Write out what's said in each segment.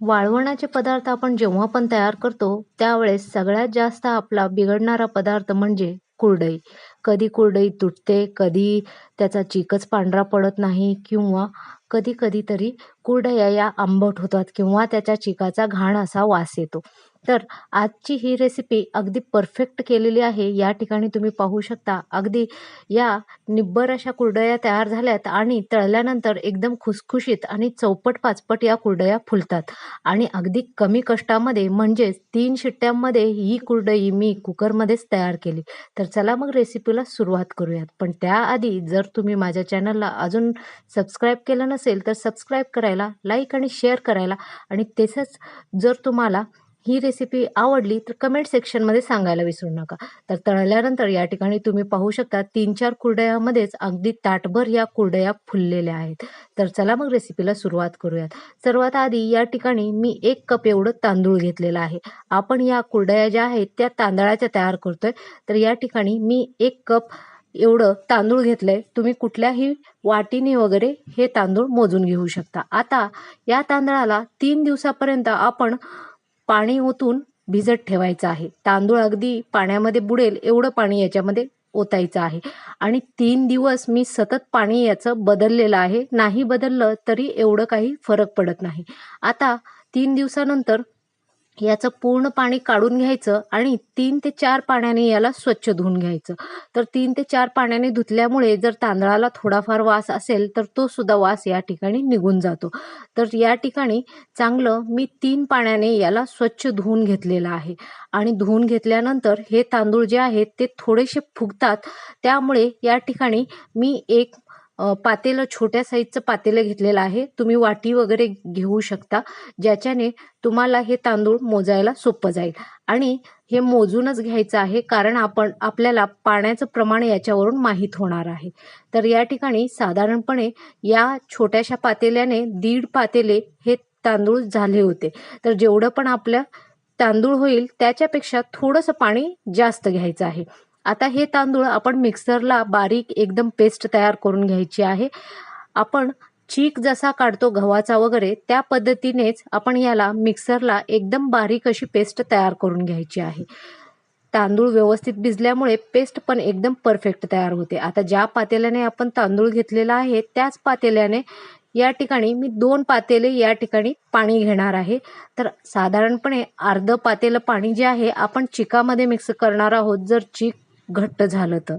वाळवणाचे पदार्थ आपण जेव्हा पण तयार करतो त्यावेळेस सगळ्यात जास्त आपला बिघडणारा पदार्थ म्हणजे कुरडई. कधी कुरडई तुटते कधी त्याचा चिकच पांढरा पडत नाही किंवा कधी कधीतरी कुरडया या आंबट होतात किंवा त्याच्या चिकाचा घाण असा वास येतो. तर आजची ही रेसिपी अगदी परफेक्ट केलेली आहे. या ठिकाणी तुम्ही पाहू शकता अगदी या निब्बर अशा कुरडया तयार झाल्यात आणि तळल्यानंतर एकदम खुसखुशीत आणि चौपट पाचपट या कुरडया फुलतात. आणि अगदी कमी कष्टामध्ये म्हणजेच तीन शिट्ट्यांमध्ये ही कुरडई मी कुकरमध्येच तयार केली. तर चला मग रेसिपीला सुरुवात करूयात. पण त्याआधी जर तुम्ही माझ्या चॅनलला अजून सबस्क्राईब केलं नसेल तर सबस्क्राईब करायला लाईक आणि शेअर करायला आणि तसंच जर तुम्हाला ही रेसिपी आवडली तर कमेंट सेक्शनमध्ये सांगायला विसरू नका. तर तळल्यानंतर या ठिकाणी तुम्ही पाहू शकता तीन चार कुरडयामध्येच अगदी ताटभर या कुरडया फुललेल्या आहेत. तर चला मग रेसिपीला सुरुवात करूयात. सर्वात आधी या ठिकाणी मी एक कप एवढं तांदूळ घेतलेला आहे. आपण या कुरडया ज्या आहेत त्या तांदळाच्या तयार करतोय. तर या ठिकाणी मी एक कप एवढं तांदूळ घेतलंय. तुम्ही कुठल्याही वाटीने वगैरे हे तांदूळ मोजून घेऊ शकता. आता या तांदळाला तीन दिवसापर्यंत आपण पाणी ओतून भिजत ठेवायचं आहे. तांदूळ अगदी पाण्यामध्ये बुडेल एवढं पाणी याच्यामध्ये ओतायचं आहे. आणि तीन दिवस मी सतत पाणी याचं बदललेलं आहे. नाही बदललं तरी एवढं काही फरक पडत नाही. आता तीन दिवसानंतर याचं पूर्ण पाणी काढून घ्यायचं आणि तीन ते चार पाण्याने याला स्वच्छ धुवून घ्यायचं. तर तीन ते चार पाण्याने धुतल्यामुळे जर तांदळाला थोडाफार वास असेल तर तो सुद्धा वास या ठिकाणी निघून जातो. तर या ठिकाणी चांगलं मी तीन पाण्याने याला स्वच्छ धुवून घेतलेलं आहे. आणि धुवून घेतल्यानंतर हे तांदूळ जे आहेत ते थोडेसे फुगतात. त्यामुळे या ठिकाणी मी एक पातेलं छोट्या साईजचं पातेलं घेतलेलं आहे. तुम्ही वाटी वगैरे घेऊ शकता ज्याच्याने तुम्हाला हे तांदूळ मोजायला सोपं जाईल. आणि हे मोजूनच घ्यायचं आहे कारण आपण आपल्याला पाण्याचं प्रमाण याच्यावरून माहीत होणार आहे. तर या ठिकाणी साधारणपणे या छोट्याशा पातेल्याने दीड पातेले हे तांदूळ झाले होते. तर जेवढं पण आपलं तांदूळ होईल त्याच्यापेक्षा थोडंसं पाणी जास्त घ्यायचं आहे. आता हे तांदूळ आपण मिक्सरला बारीक एकदम पेस्ट तयार करून घ्यायची आहे. आपण चीक जसा काढतो गव्हाचा वगैरे त्या पद्धतीनेच आपण याला मिक्सरला एकदम बारीक अशी पेस्ट तयार करून घ्यायची आहे. तांदूळ व्यवस्थित भिजल्यामुळे पेस्ट पण एकदम परफेक्ट तयार होते. आता ज्या पातेल्याने आपण तांदूळ घेतलेला आहे त्याच पातेल्याने या ठिकाणी मी दोन पातेले या ठिकाणी पाणी घेणार आहे. तर साधारणपणे अर्ध पातेलं पाणी जे आहे आपण चिकामध्ये मिक्स करणार आहोत. जर चीक घट्ट झालं तर.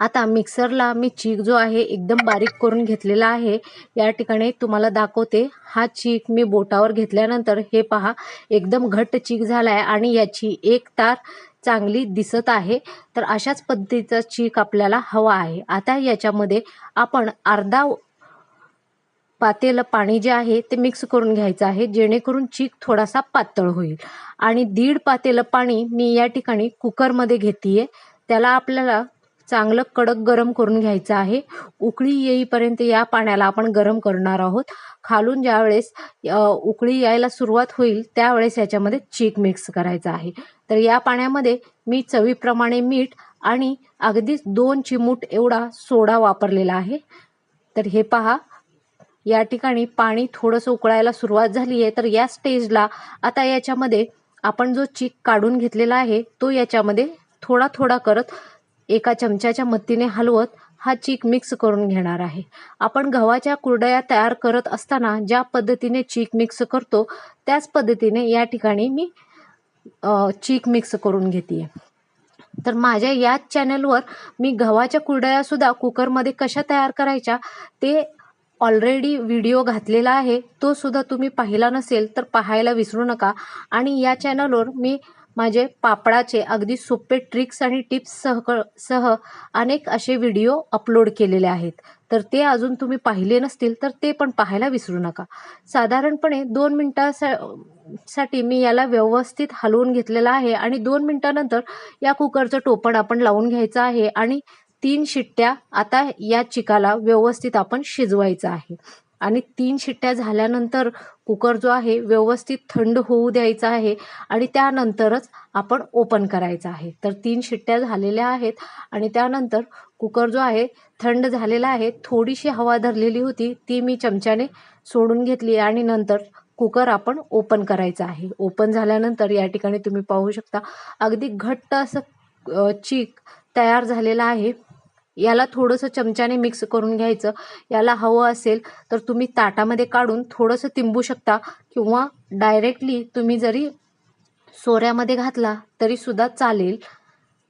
आता मिक्सरला मी चीक जो आहे एकदम बारीक करून घेतलेला आहे या ठिकाणी तुम्हाला दाखवते. हा चीक मी बोटावर घेतल्यानंतर हे पहा एकदम घट्ट चीक झाला आहे आणि याची एक तार चांगली दिसत आहे. तर अशाच पद्धतीचा चीक आपल्याला हवा आहे. आता याच्यामध्ये आपण अर्धा पातेलं पाणी जे आहे ते मिक्स करून घ्यायचं आहे. जेणेकरून चीक थोडासा पातळ होईल. आणि दीड पातेलं पाणी मी या ठिकाणी कुकरमध्ये घेते त्याला आपल्याला चांगलं कडक गरम करून घ्यायचं आहे. उकळी येईपर्यंत या पाण्याला आपण गरम करणार आहोत. खालून ज्यावेळेस उकळी यायला सुरुवात होईल त्यावेळेस याच्यामध्ये चीक मिक्स करायचं आहे. तर या पाण्यामध्ये मी चवीप्रमाणे मीठ आणि अगदीच दोन चिमूट एवढा सोडा वापरलेला आहे. तर हे पहा. या ठिकाणी पाणी थोडंसं उकळायला सुरुवात झाली आहे. तर या स्टेजला आता याच्यामध्ये आपण जो चीक काढून घेतलेला आहे तो याच्यामध्ये थोडा थोडा करत एका चमच्याच्या मदतीने हलवत हा चीक मिक्स करून घेणार आहे. आपण गव्हाच्या कुरडया तयार करत असताना ज्या पद्धतीने चीक मिक्स करतो त्याच पद्धतीने या ठिकाणी मी चीक मिक्स करून घेते तर माझ्या याच चॅनलवर मी गव्हाच्या कुरडया सुद्धा कुकरमध्ये कशा तयार करायच्या ते ऑलरेडी व्हिडिओ घातलेला आहे तो सुद्धा तुम्ही पाहिला नसेल तर पाहायला विसरू नका. आणि या चॅनलवर मी माझे पापडाचे अगदी सोपे ट्रिक्स आणि टिप्स सह सह अनेक असे व्हिडिओ अपलोड केलेले आहेत. तर ते अजून तुम्ही पाहिले नसतील तर ते पण पाहायला विसरू नका. साधारणपणे दोन मिनटासाठी मी याला व्यवस्थित हलवून घेतलेलं आहे आणि दोन मिनटानंतर या कुकरचं टोपण आपण लावून घ्यायचं आहे आणि तीन शिट्ट्या आता या चिकाला व्यवस्थित आपण शिजवायचं आहे. आणि तीन शिट्ट्या झाल्यानंतर कुकर जो आहे व्यवस्थित थंड होऊ द्यायचा आहे आणि त्यानंतरच आपण ओपन करायचा आहे. तर तीन शिट्ट्या झालेल्या आहेत आणि त्यानंतर कुकर जो आहे थंड झालेला आहे. थोडीशी हवा धरलेली होती ती मी चमच्याने सोडून घेतली आणि नंतर कुकर आपण ओपन करायचा आहे. ओपन झाल्यानंतर या ठिकाणी तुम्ही पाहू शकता अगदी घट्ट असं चीक तयार झालेला आहे. याला थोडंसं चमच्याने मिक्स करून घ्यायचं. याला हवं असेल तर तुम्ही ताटामध्ये काढून थोडंसं तिंबू शकता किंवा डायरेक्टली तुम्ही जरी सोऱ्यामध्ये घातला तरीसुद्धा चालेल.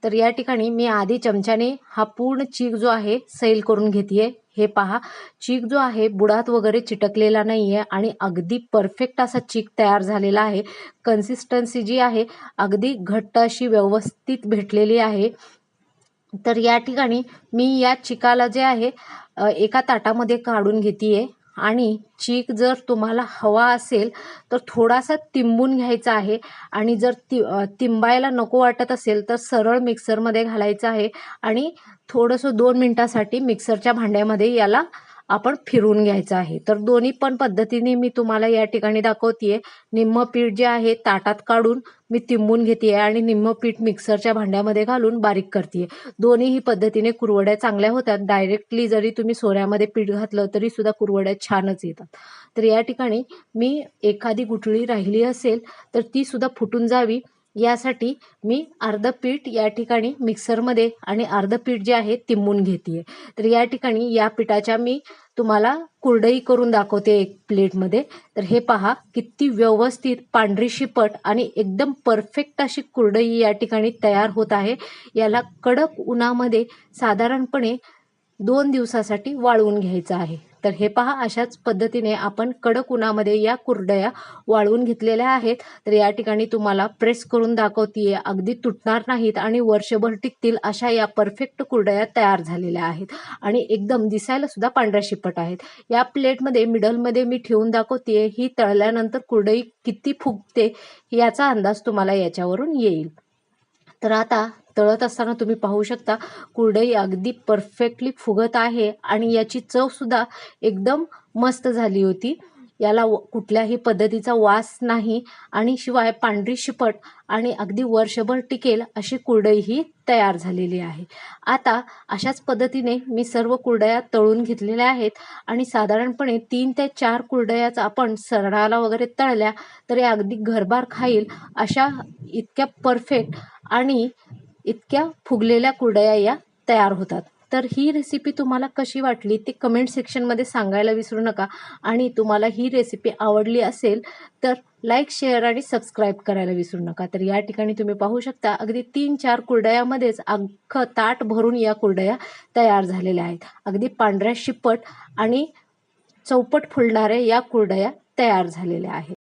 तर या ठिकाणी मी आधी चमच्याने हा पूर्ण चीक जो आहे सैल करून घेते हे पहा चीक जो आहे बुडात वगैरे चिटकलेला नाही आहे आणि अगदी परफेक्ट असा चीक तयार झालेला आहे. कन्सिस्टन्सी जी आहे अगदी घट्ट अशी व्यवस्थित भेटलेली आहे. तर या ठिकाणी मी या चिकाला जे आहे एका ताटामध्ये काढून घेते आणि चीक जर तुम्हाला हवा असेल तर थोडासा तिंबून घ्यायचा आहे. आणि जर ति तिंबायला नको वाटत असेल तर सरळ मिक्सरमध्ये घालायचं आहे. आणि थोडंसं दोन मिनटासाठी मिक्सरच्या भांड्यामध्ये याला आपण फिरून घ्यायचं आहे. तर दोन्ही पण पद्धतीने मी तुम्हाला या ठिकाणी दाखवते निम्म पीठ जे आहे ताटात काढून मी तिंबून घेते आणि निम्म पीठ मिक्सरच्या भांड्यामध्ये घालून बारीक करते दोन्हीही पद्धतीने कुरवड्या चांगल्या होतात. डायरेक्टली जरी तुम्ही सोऱ्यामध्ये पीठ घातलं तरी सुद्धा कुरवड्या छानच येतात. तर या ठिकाणी मी एखादी गुठळी राहिली असेल तर ती सुद्धा फुटून जावी. यासाठी मी अर्ध पीठ या ठिकाणी मिक्सरमध्ये आणि अर्ध पीठ जे आहे तिंबून घेते तर या ठिकाणी या पिठाच्या मी तुम्हाला कुरडई करून दाखवते एक प्लेटमध्ये. तर हे पहा किती व्यवस्थित पांढरी शिपट आणि एकदम परफेक्ट अशी कुरडई या ठिकाणी तयार होत आहे. याला कडक उन्हामध्ये साधारणपणे दोन दिवसासाठी वाळवून घ्यायचं आहे. तर हे पहा अशाच पद्धतीने आपण कडक उन्हामध्ये या कुरडया वाळवून घेतलेल्या आहेत. तर या ठिकाणी तुम्हाला प्रेस करून दाखवतीये अगदी तुटणार नाहीत आणि वर्षभर टिकतील अशा या परफेक्ट कुरडया तयार झालेल्या आहेत. आणि एकदम दिसायला सुद्धा पांढऱ्या शिपट आहेत. या प्लेटमध्ये मिडलमध्ये मी ठेवून दाखवते ही तळल्यानंतर कुरडई किती फुगते याचा अंदाज तुम्हाला याच्यावरून येईल. तर आता तळत असताना तुम्ही पाहू शकता कुरडई अगदी परफेक्टली फुगत आहे आणि याची चवसुद्धा एकदम मस्त झाली होती. याला व- कुठल्याही पद्धतीचा वास नाही आणि शिवाय पांढरी शिपट आणि अगदी वर्षभर टिकेल अशी कुरडई ही तयार झालेली आहे. आता अशाच पद्धतीने मी सर्व कुरडया तळून घेतलेल्या आहेत आणि साधारणपणे तीन ते चार कुरडयाच आपण सरणाला वगैरे तळल्या तरी अगदी घरभार खाईल अशा इतक्या परफेक्ट आणि इतक्या फुगलेल्या कुरडया या तयार होतात. तर ही रेसिपी तुम्हाला कशी वाटली ते कमेंट सेक्शनमध्ये सांगायला विसरू नका. आणि तुम्हाला ही रेसिपी आवडली असेल तर लाईक शेअर आणि सबस्क्राईब करायला विसरू नका. तर या ठिकाणी तुम्ही पाहू शकता अगदी तीन चार कुरडयामध्येच अख्खं ताट भरून या कुरडया तयार झालेल्या आहेत. अगदी पांढऱ्या शिपट आणि चौपट फुलणाऱ्या या कुरडया तयार झालेल्या आहेत.